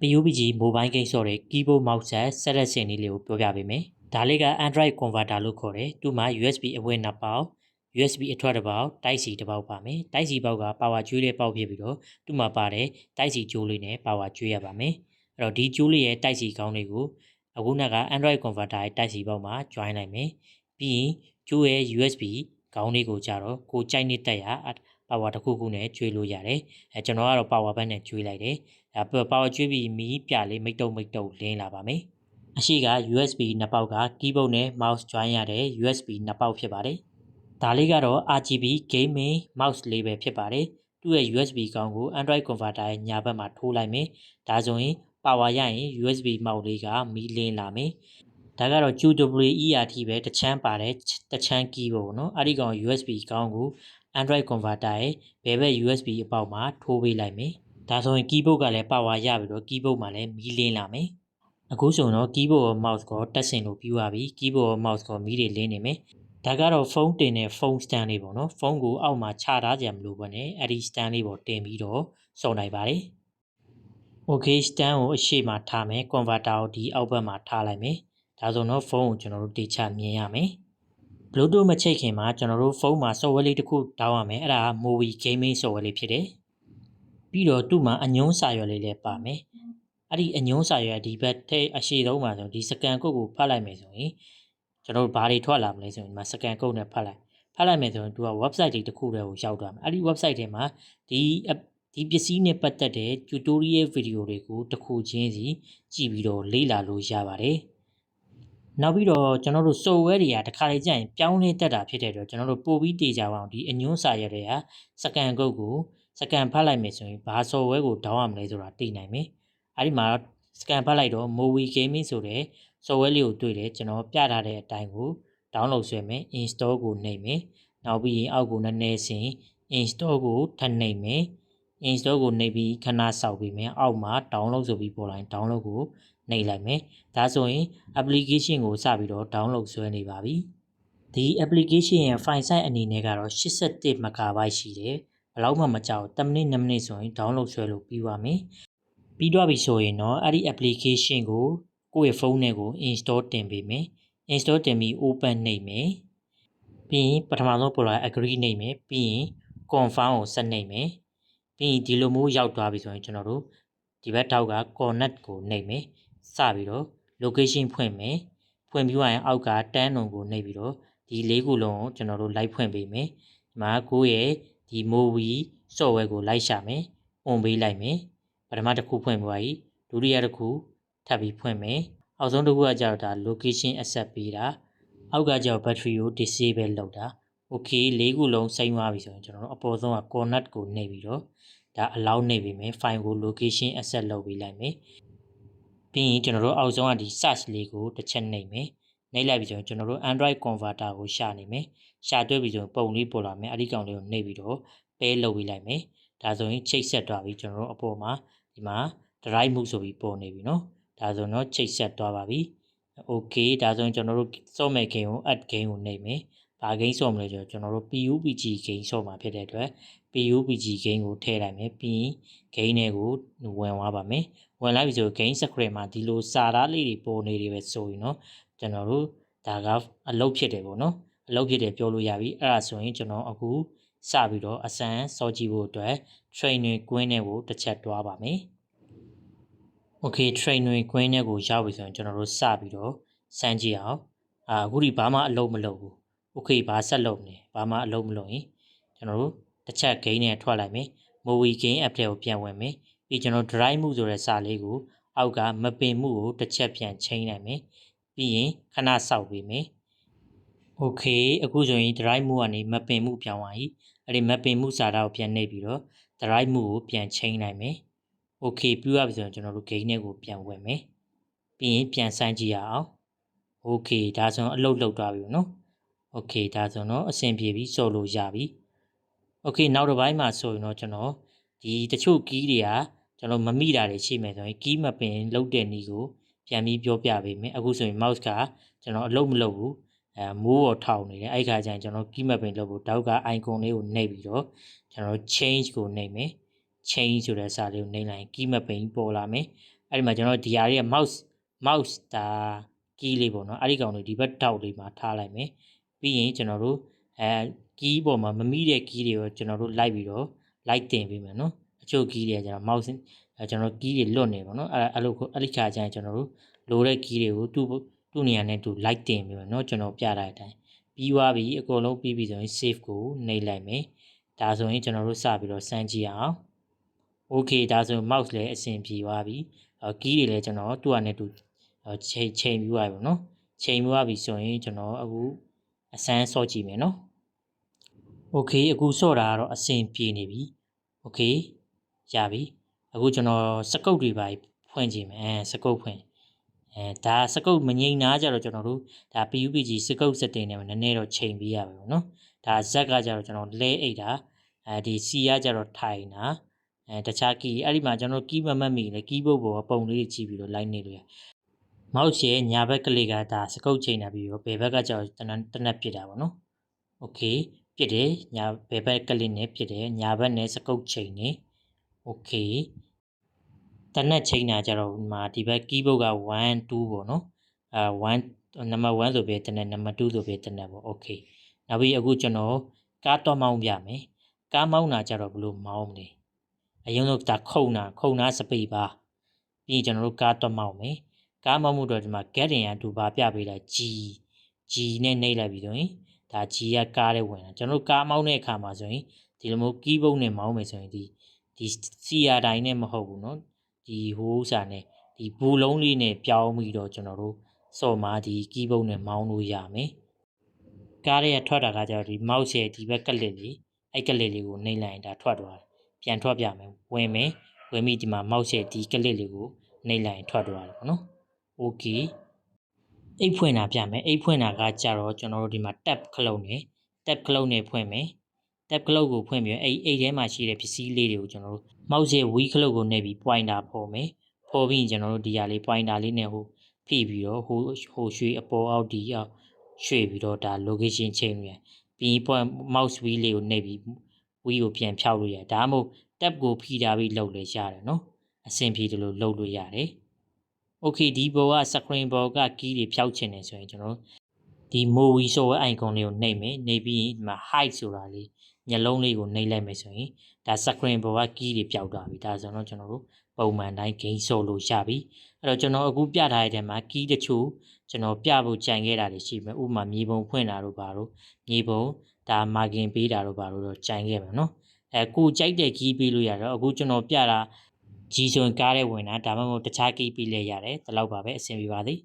PUBG Mobile Game ဆိုတဲ့ keyboard mouse ဆက်ဆက်လက်စင်လေးကိုပြောပြပေးမယ်။ဒါလေးက Android converter လို့ခေါ်တယ်။သူ့မှာ USB အဝင်နှစ်ပေါက် USB အထွက်တစ်ပေါက် Type C တစ်ပေါက်ပါမယ်။ Type C ပေါက်က power ကျွေးတဲ့ပေါက်ဖြစ်ပြီးတော့သူ့မှာပါတဲ့ Type C ကျိုးလေးနဲ့ power ကျွေးရပါမယ်။အဲ့တော့ဒီကျိုးလေးရဲ့ Type C ကောင်းလေးကိုအခုနက Android converter ရဲ့ Type C ပေါက်မှာ join လိုက်မယ်။ပြီးရင်ကျိုးရဲ့ USB ခေါင်းလေးကိုကြတော့ကိုကြိုက်နေတက်ရ power တစ်ခုခုနဲ့ကျွေးလို့ရတယ်။အဲကျွန်တော်ကတော့ power bank နဲ့ကျွေးလိုက်တယ်။ ဒါ power ကျွေးပြီးမီးပြလေးမိတ်တုံမိတ်တုံလင်းလာပါမယ်။အရှိက USB နှစ်ပေါက်က keyboard နဲ့ mouse join ရတဲ့ USB နှစ်ပေါက်ဖြစ်ပါတယ်။ဒါလေးကတော့ RGB gaming mouse လေးပဲဖြစ်ပါတယ်။သူ့ရဲ့ USB ကောင်းကို Android converter ရဲ့ညာဘက်မှာထိုးလိုက်မယ်။ဒါဆိုရင် power ရရင် USB mouse လေးကမီးလင်းလာမယ်။ဒါကတော့ QWERT ပဲတချမ်းပါတယ်တချမ်း key ပေါ့နော်အဲ့ဒီကောင် USB ကောင်းကို Android converter ရဲ့ဘယ်ဘက် USB အပေါက်မှာထိုးပေးလိုက်မယ်။ ဒါဆိုရင် keyboard ကလည်း power ရပြီးတော့ keyboard မှာလည်းမီးလင်းလာမယ်။အခုဆိုတော့ keyboard ရော mouse ကိုတက်ဆင်လို့ပြီးသွားပြီ။ keyboard ရော mouse ကိုမီးတွေလင်းနေမယ်။ဒါကတော့ဖုန်းတင်တဲ့ဖုန်း stand လေးပေါ့နော်။ဖုန်းကိုအောက်မှာချထားကြမလို့ပဲနဲ့အဲ့ဒီ stand လေးပေါ်တင်ပြီးတော့စုံနိုင်ပါတယ်။ Okay stand ကိုအရှိမထားမယ်။ converter ကိုဒီအောက်ဘက်မှာထားလိုက်မယ်။ဒါဆိုတော့ဖုန်းကိုကျွန်တော်တို့တေချမြင်ရမယ်။ Bluetooth မချိတ်ခင်မှာကျွန်တော်တို့ဖုန်းမှာ software လေးတစ်ခုတောင်းရမယ်အဲ့ဒါက Movie Gaming software လေးဖြစ်တယ် ပြီးတော့သူ့မှာအညွှန်းစာရွက်လေးလည်းပါမယ်အဲ့ဒီအညွှန်းစာရွက်ဒီဘက်ထဲအရှိဆုံးမှာဆိုဒီစကန်ကုတ်ကိုဖတ်လိုက်မယ်ဆိုရင်ကျွန်တော်တို့ဘာတွေထွက်လာမလဲဆိုရင်ဒီမှာစကန်ကုတ်နဲ့ဖတ်လိုက်ဖတ်လိုက်မယ်ဆိုရင်သူက website တွေတစ်ခုတည်းကိုရောက်သွားမယ်အဲ့ဒီ website ထဲမှာဒီဒီပစ္စည်းနဲ့ပတ်သက်တဲ့ tutorial video တွေကိုတစ်ခုချင်းစီကြည့်ပြီးတော့လေ့လာလို့ရပါတယ်နောက်ပြီးတော့ကျွန်တော်တို့ software တွေကတခါလေကြာရင်ပြောင်းလဲတက်တာဖြစ်တဲ့အတွက်ကျွန်တော်တို့ပို့ပြီးတေချာအောင်ဒီအညွှန်းစာရက်တွေကစကန်ကုတ်ကို စကန်ဖတ်လိုက်မယ်ဆိုရင်ဘာ software ကိုဒေါင်းရမလဲဆိုတာသိနိုင်မယ်။အဲဒီမှာစကန်ဖတ်လိုက်တော့ Movie Gaming ဆိုတဲ့ software လေးကိုတွေ့တယ်ကျွန်တော်ပြထားတဲ့အတိုင်းကို download ဆွဲမယ် install ကိုနှိပ်မယ်။နောက်ပြီးရင်အောက်ကိုနည်းနည်းဆင် install ကိုထပ်နှိပ်မယ်။ install ကိုနှိပ်ပြီးခဏစောက်ပြီးမယ်။အောက်မှာ download ဆိုပြီးပေါ်လာရင် download ကိုနှိပ်လိုက်မယ်ဒါဆိုရင် application ကိုစပြီးတော့ download ဆွဲနေပါပြီဒီ application ရဲ့ file size အနေနဲ့ကတော့ 81 MB ရှိတယ် ဘယ်လောက်မှမကြောက်10မိနစ်2မိနစ်ဆိုရင် download ဆွဲလို့ပြီးပါမယ်ပြီးတော့ပြီဆိုရင်တော့အဲ့ဒီ application ကိုကိုယ့်ရဲ့ဖုန်းထဲကို install တင်ပေးမယ် install တင်ပြီး open နှိပ်မယ်ပြီးရင်ပထမဆုံးပေါ်လာ agree နှိပ်မယ်ပြီးရင် confirm ကိုဆက်နှိပ်မယ်ပြီးရင်ဒီလိုမျိုးရောက်သွားပြီဆိုရင်ကျွန်တော်တို့ဒီဘက်ထောက်က connect ကိုနှိပ်မယ်စပြီးတော့ location ဖွင့်မယ်ဖွင့်ပြီးရင်အောက်ကတန်းုံကိုနှိပ်ပြီးတော့ဒီလေးခုလုံးကိုကျွန်တော်တို့လိုက်ဖွင့်ပေးမယ်ဒီမှာကိုယ့်ရဲ့ ဒီ movie software ကိုလိုက်ရှာမယ် on ပေးလိုက်မယ်ပထမတစ်ခုဖွင့်သွားပြီဒုတိယတစ်ခုထပ်ပြီးဖွင့်မယ်အောက်ဆုံးတစ်ခုကကြောက်တာ location accept ပေးတာအောက်ကကြောက် battery ကို disable လုပ်တာ okay လေးခုလုံးစိမ့်သွားပြီဆိုရင်ကျွန်တော်တို့အပေါ်ဆုံးက connect ကိုနှိပ်ပြီးတော့ဒါ allow နှိပ်ပြီးမယ် file ကို location accept လုပ်ပေးလိုက်မယ်ပြီးရင်ကျွန်တော်တို့အောက်ဆုံးကဒီ search လေးကိုတစ်ချက်နှိပ်မယ် နှိပ်လိုက်ပြီဆိုရင်ကျွန်တော်တို့ Android converter ကိုရှာနေမယ်ရှာတွေ့ပြီဆိုရင်ပုံလေးပေါ်လာမယ်အဲ့ဒီကောင်လေးကိုနှိပ်ပြီးတော့ပဲလုပ်ပေးလိုက်မယ်ဒါဆိုရင်ချိတ်ဆက်သွားပြီကျွန်တော်တို့အပေါ်မှာဒီမှာ drive မှုဆိုပြီးပေါ်နေပြီနော်ဒါဆိုတော့ချိတ်ဆက်သွားပါပြီ okay ဒါဆိုရင်ကျွန်တော်တို့စော့မဲ့ game ကို add game ကိုနှိပ်မယ်ဘာဂိမ်းဆော့မလဲဆိုတော့ကျွန်တော်တို့ PUBG ဂိမ်းဆော့မှာဖြစ်တဲ့အတွက် PUBG ဂိမ်းကိုထည့်လိုက်မယ်ပြီးရင်ဂိမ်းတွေကိုဝင်သွားပါမယ်ဝင်လိုက်ပြီဆို gain screen မှာဒီလိုစာသားလေးတွေပေါ်နေတယ်ပဲဆိုရင်เนาะ ကျွန်တော်တို့ဒါကအလုပ်ဖြစ်တယ်ပေါ့နော်အလုပ်ဖြစ်တယ်ပြောလို့ရပြီအဲ့ဒါဆိုရင်ကျွန်တော်အခုစပြီးတော့အစမ်းစောကြည့်ဖို့အတွက် training ကွင်းထဲကိုတစ်ချက်တွားပါမယ် Okay training ကွင်းထဲကိုရောက်ပြီဆိုရင်ကျွန်တော်တို့စပြီးတော့စမ်းကြည့်အောင်အာအခုဒီဘာမှအလုပ်မလုပ်ဘူး Okay ဘာဆက်လုပ်နေဘာမှအလုပ်မလုပ်ရင်ကျွန်တော်တို့တစ်ချက် gain နဲ့ထွက်လိုက်မယ် movie game app ထဲကိုပြန်ဝင်မယ်ပြီးကျွန်တော် drive မှုဆိုတဲ့စာလေးကိုအောက်ကမပင်မှုကိုတစ်ချက်ပြန်ချိန်နိုင်မယ် ပြီးရင်ခဏစောက်ပေးမယ်โอเคအခုဆိုရင် drive မှုကနေမပင်မှုပြောင်းသွားပြီအဲ့ဒီမပင်မှုစာသားကိုပြန်နှိပ်ပြီးတော့ drive မှုကိုပြန်ချိန်နိုင်မယ်โอเคပြီးရပြီဆိုရင်ကျွန်တော်တို့ gain နဲ့ကိုပြန်ဝင်မယ်ပြီးရင်ပြန်စမ်းကြည့်ရအောင်โอเคဒါဆိုအလုပ်လုပ်သွားပြီနော်โอเคဒါဆိုတော့အဆင်ပြေပြီစော်လို့ရပြီโอเคနောက်တစ်ပိုင်းမှာဆိုရင်တော့ကျွန်တော်ဒီတချို့ကီးတွေကကျွန်တော်မမိတာတွေရှိမယ်ဆိုရင်ကီးမပင်လုတ်တဲ့နည်းကို ပြန်ပြီးပြောပြပေးမယ်အခုဆိုရင် mouse ကကျွန်တော်အလုပ်မလုပ်ဘူးအဲမိုးပေါ်ထောင်နေတယ်အဲ့ခါကျရင်ကျွန်တော် key mapping လုပ်ဖို့တောက်က icon လေးကိုနှိပ်ပြီးတော့ကျွန်တော် change ကိုနှိပ်မယ် change ဆိုတဲ့စာလေးကိုနှိပ်လိုက်ရင် key mapping ပေါ်လာမယ်အဲ့ဒီမှာကျွန်တော်ဒီဟာလေးက mouse mouse ဒါ key လေးပေါ့နော်အဲ့ဒီကောင်လေးဒီဘက်ထောက်လေးမှာထားလိုက်မယ်ပြီးရင်ကျွန်တော်တို့အဲ key ပေါ်မှာမမိတဲ့ key တွေကိုကျွန်တော်တို့လိုက်ပြီးတော့လိုက်တင်ပေးမယ်နော်အချို့ key တွေကကျွန်တော် mouse အဲကျွန်တော် key တွေလွတ်နေပေါ့နော်အဲ့အဲ့လိုအဲ့ဒီခါကျရင်ကျွန်တော်တို့လိုတဲ့ key တွေကိုသူ့သူ့နေရာနဲ့သူလိုက်တင်ပေးမယ်နော်ကျွန်တော်ပြတဲ့အတိုင်းပြီးသွားပြီအကုန်လုံးပြီးပြီဆိုရင် save ကိုနှိပ်လိုက်မယ်ဒါဆိုရင်ကျွန်တော်တို့စပြီးတော့စမ်းကြည့်အောင် okay ဒါဆို mouse လည်းအဆင်ပြေသွားပြီအဲ key တွေလည်းကျွန်တော်သူ့အနေနဲ့သူချိန်ချိန်ပြီးသွားပြီပေါ့နော်ချိန်ပြီးသွားပြီဆိုရင်ကျွန်တော်အခုအစမ်းဆော့ကြည့်မယ်နော် okay အခုဆော့တာကတော့အဆင်ပြေနေပြီ okay ရပြီ အခုကျွန်တော်စကုတ်တွေပါဖွင့်ကြည့်မယ်အဲစကုတ်ဖွင့်အဲဒါစကုတ်မငိမ့်နာကြတော့ကျွန်တော်တို့ဒါ PUBG စကုတ်စတင်နေမှာနည်းနည်းတော့ချိန်ပေးရပါဘူးเนาะဒါဇက်ကကြတော့ကျွန်တော်လဲအိတ်တာအဲဒီ C ကကြတော့ထိုင်တာအဲတခြားကီအဲ့ဒီမှာကျွန်တော်ကီးမမတ်မိလေကီးဘုတ်ပေါ်ပုံလေးကြည့်ပြီးတော့လိုက်နေလို့ရမောက်ရဲ့ညာဘက်ကလေးကဒါစကုတ်ချိန်တာပြီးတော့ဘယ်ဘက်ကကြတော့တနတနက်ဖြစ်တာပေါ့နော်โอเคပြစ်တယ်ညာဘယ်ဘက်ကလေးနဲ့ပြစ်တယ်ညာဘက်နဲ့စကုတ်ချိန်နေ okay တနက်ချိန်တာကြတော့ဒီမှာဒီဘက် keyboard က1 2ပေါ့နော်အာ1 number 1ဆိုပြီးတနက် number 2ဆိုပြီးတနက်ပေါ့ okay နောက်ပြီးအခုကျွန်တော်ကားတော့မောင်းပြမယ်ကားမောင်းတာကြတော့ဘလို့မောင်းမလဲအရင်တော့ဒါခုံတာခုံတာစပေပါပြီးကျွန်တော်တို့ကားတော့မောင်းမယ်ကားမောင်းမှုတော့ဒီမှာ get in ရဒူပါပြပေးတာ G G နဲ့နှိပ်လိုက်ပြီးဆိုရင်ဒါ G ကကားလေးဝင်တာကျွန်တော်တို့ကားမောင်းတဲ့အခါမှာဆိုရင်ဒီလိုမျိုး keyboard နဲ့မောင်းမယ်ဆိုရင်ဒီ ဒီ CR တိုင်းနဲ့မဟုတ်ဘူးเนาะဒီဟိုးစာနဲ့ဒီဘူလုံးလေးနဲ့ပြောင်းပြီးတော့ကျွန်တော်တို့စော်မှာဒီ keyboard နဲ့မောင်းလို့ရမယ်ကားရဲ့ထွက်တာကကြတော့ဒီ mouse ရဲ့ဒီဘက်ကလစ်လေးအဲ့ကလစ်လေးကိုနှိပ်လိုက်ရင်ဒါထွက်သွားတယ်ပြန်ထွက်ပြမယ်ဝင်မယ်ဝင်ပြီးဒီမှာ mouse ရဲ့ဒီကလစ်လေးကိုနှိပ်လိုက်ရင်ထွက်သွားတယ်ပေါ့နော် okay အိတ်ဖွင့်တာပြမယ်အိတ်ဖွင့်တာကကြတော့ကျွန်တော်တို့ဒီမှာ tab ခလုတ်နဲ့ tab ခလုတ်နဲ့ဖွင့်မယ် tab ခလုတ်ကိုဖွင့်ပြီးအဲ့အိတ်ထဲမှာရှိတဲ့ပစ္စည်းလေးတွေကိုကျွန်တော်တို့ mouse ရဲ့ wheel ခလုတ်ကိုနှိပ်ပြီး pointer ဖော်မယ်ဖော်ပြီးကျွန်တော်တို့ဒီဟာလေး pointer လေးနဲ့ဟိုဖိပြီးတော့ဟိုဟိုရွှေအပေါ်အောက်ဒီအောက်ရွှေ့ပြီးတော့ဒါ location ချိန်လို့ရပြီး point mouse wheel လေးကိုနှိပ်ပြီး wheel ကိုပြန်ဖြောက်လို့ရဒါမှမဟုတ် tab ကိုဖိထားပြီးလှုပ်လို့ရတယ်နော်အဆင်ပြေတယ်လို့လှုပ်လို့ရတယ် okay ဒီဘောက screen ဘောက key တွေဖြောက်ချင်တယ်ဆိုရင်ကျွန်တော်ဒီ movie ဆိုတဲ့ icon လေးကိုနှိပ်မယ်နှိပ်ပြီးဒီမှာ hide ဆိုတာလေး ညလုံးလေးကိုနှိပ်လိုက်မယ်ဆိုရင်ဒါ screen ဘောက key တွေပျောက်သွားပြီဒါဆိုတော့ကျွန်တော်တို့ပုံမှန်တိုင်း gain ဆိုလို့ရပြီအဲ့တော့ကျွန်တော်အခုပြထားတဲ့ထဲမှာ key တချို့ကျွန်တော်ပြဖို့ကြံခဲ့တာတွေရှိမယ်ဥပမာမြေပုံဖွင့်တာတို့ပါတို့မြေပုံဒါ margin ပေးတာတို့ပါတို့တော့ကြံခဲ့မယ်နော်အဲကိုကြိုက်တဲ့ key ပေးလို့ရတော့အခုကျွန်တော်ပြတာကြီးဆိုရင်ကားတဲ့ဝင်တာဒါမှမဟုတ်တခြား key ပေးလဲရတယ်ဒီလောက်ပါပဲအဆင်ပြေပါသေး